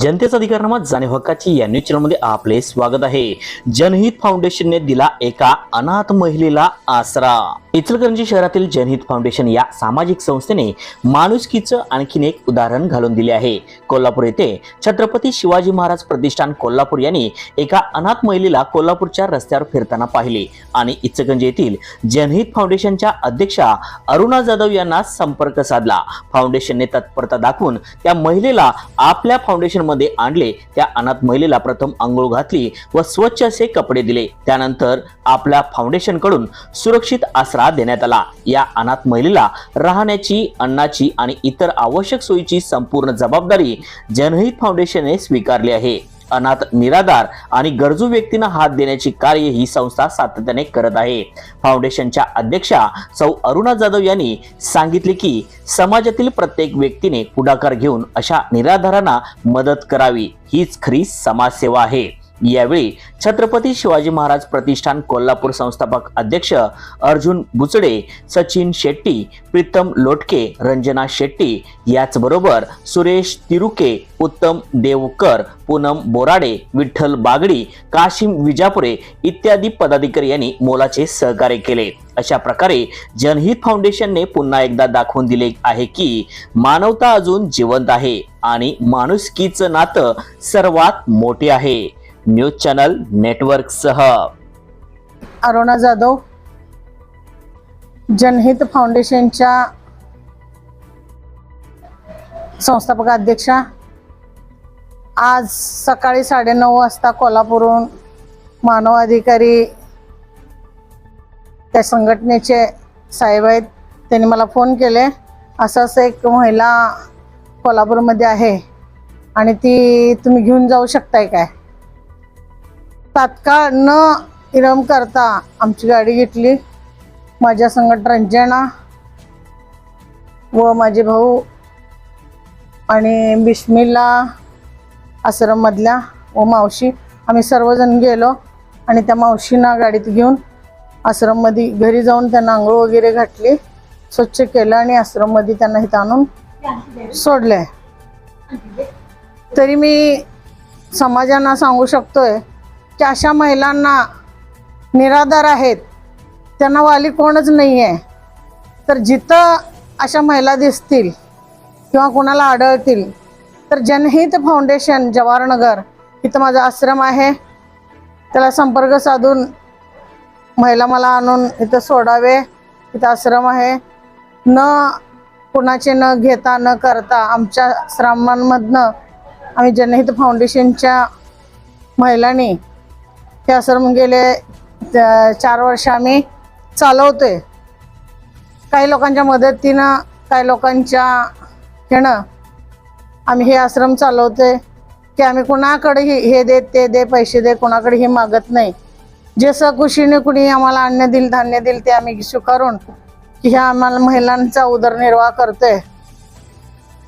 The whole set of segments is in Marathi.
जनतेचा अधिकारनामा जाणीव हक्काची या न्यूज चॅनलमध्ये आपले स्वागत आहे. जनहित फाउंडेशनने दिला एका अनाथ महिलेला आसरा. इचलकरंजी शहरातील जनहित फाउंडेशन या सामाजिक संस्थेने माणुसकीचं आणखीन एक उदाहरण घालून दिले आहे. कोल्हापूर येथे छत्रपती शिवाजी महाराज प्रतिष्ठान कोल्हापूर यांनी एका अनाथ महिलेला कोल्हापूरच्या रस्त्यावर फिरताना पाहिले आणि इचलकरंजी येथील जनहित फाउंडेशनच्या अध्यक्षा अरुणा जाधव यांना संपर्क साधला. फाउंडेशनने तत्परता दाखवून त्या महिलेला आपल्या फाउंडेशनमध्ये आणले. त्या अनाथ महिलेला प्रथम आंघोळ घातली व स्वच्छ असे कपडे दिले. त्यानंतर आपल्या फाउंडेशनकडून सुरक्षित आसरा देण्यात आला. या अनाथ महिलेला राहण्याची अन्नाची आणि इतर आवश्यक सोयीची संपूर्ण जबाबदारी जनहित फाउंडेशनने स्वीकारली आहे. अनाथ निराधार आणि गरजू व्यक्तींना हात देण्याची कार्य ही संस्था सातत्याने करत आहे. फाउंडेशनच्या अध्यक्षा सौ अरुणा जाधव यांनी सांगितले की समाजातील प्रत्येक व्यक्तीने पुढाकार घेऊन अशा निराधारांना मदत करावी. हीच खरी समाजसेवा आहे. यावेळी छत्रपती शिवाजी महाराज प्रतिष्ठान कोल्हापूर संस्थापक अध्यक्ष अर्जुन बुचडे सचिन शेट्टी प्रीतम लोटके रंजना शेट्टी याचबरोबर सुरेश तिरुके उत्तम देवकर पूनम बोराडे विठ्ठल बागडी काशिम विजापुरे इत्यादी पदाधिकारी यांनी मोलाचे सहकार्य केले. अशा प्रकारे जनहित फाउंडेशनने पुन्हा एकदा दाखवून दिले आहे की मानवता अजून जिवंत आहे आणि माणुसकीचं नातं सर्वात मोठे आहे. न्यूज चॅनल नेटवर्क सह. अरुणा जाधव जनहित फाउंडेशनच्या संस्थापक अध्यक्षा. आज सकाळी साडेनऊ वाजता कोल्हापूरहून मानवाधिकारी त्या संघटनेचे साहेब आहेत. त्यांनी मला फोन केले. असं असं एक महिला कोल्हापूरमध्ये आहे आणि ती तुम्ही घेऊन जाऊ शकताय काय? तात्काळ न इरम करता आमची गाडी घेतली. माझ्या संगत रंजना व माझे भाऊ आणि बिश्मिला आश्रममधल्या व मावशी. आम्ही सर्वजण गेलो आणि त्या मावशींना गाडीत घेऊन आश्रममध्ये घरी जाऊन त्यांना आंघोळ वगैरे घातली स्वच्छ केलं आणि आश्रममध्ये त्यांना इथं आणून सोडले तरी मी समाजांना सांगू शकतोय की अशा महिलांना निराधार आहेत. त्यांना वाली कोणच नाही आहे तर जिथं अशा महिला दिसतील किंवा कोणाला आढळतील तर जनहित फाउंडेशन जवाहरनगर इथं माझा आश्रम आहे. त्याला संपर्क साधून महिला मला आणून इथं सोडावे. इथं आश्रम आहे. न कुणाचे न घेता न करता आमच्या आश्रमांमधनं आम्ही जनहित फाउंडेशनच्या महिलांनी हे आश्रम गेले चार वर्ष आम्ही चालवतोय. काही लोकांच्या मदतीनं काही लोकांच्या ह्यानं आम्ही हे आश्रम चालवतोय की आम्ही कुणाकडेही हे दे ते दे पैसे दे कुणाकडेही मागत नाही. जे सकुशीने कुणी आम्हाला अन्न दिल धान्य दिल ते आम्ही स्वीकारून की ह्या आम्हाला महिलांचा उदरनिर्वाह करतोय.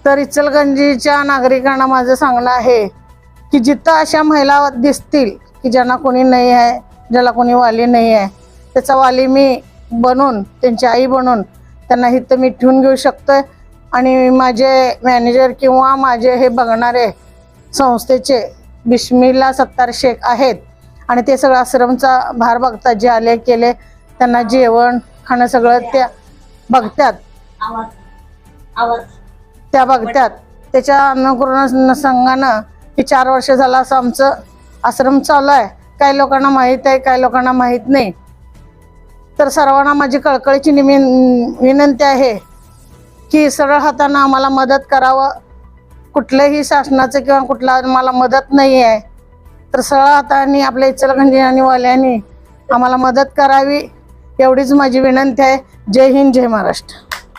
तर इचलगंजीच्या नागरिकांना माझं सांगणं आहे की जिथं अशा महिला दिसतील की ज्यांना कोणी नाही आहे ज्याला कोणी वाली नाही आहे त्याचा वाली मी बनून त्यांची आई बनून त्यांना इथं मी ठेवून घेऊ शकतो आणि माझे मॅनेजर किंवा माझे हे बघणारे संस्थेचे बिस्मिल्ला सत्तार शेख आहेत आणि ते सगळं आश्रमचा भार बघतात जे आले केले त्यांना जेवण खाणं सगळं त्या बघतात. त्या बघतात. त्याच्या अन्नपूर्ण संघानं की चार वर्ष झालं असं आमचं आश्रम चालू आहे. काही लोकांना माहीत आहे काही लोकांना माहीत नाही. तर सर्वांना माझी कळकळीची निमी विनंती आहे की सरळ हातानं आम्हाला मदत करावं. कुठल्याही शासनाचं किंवा कुठला मला मदत नाही आहे तर सरळ हाताने आपल्या इचलगंजी आणि वाल्यांनी आम्हाला मदत करावी एवढीच माझी विनंती आहे. जय हिंद जय महाराष्ट्र.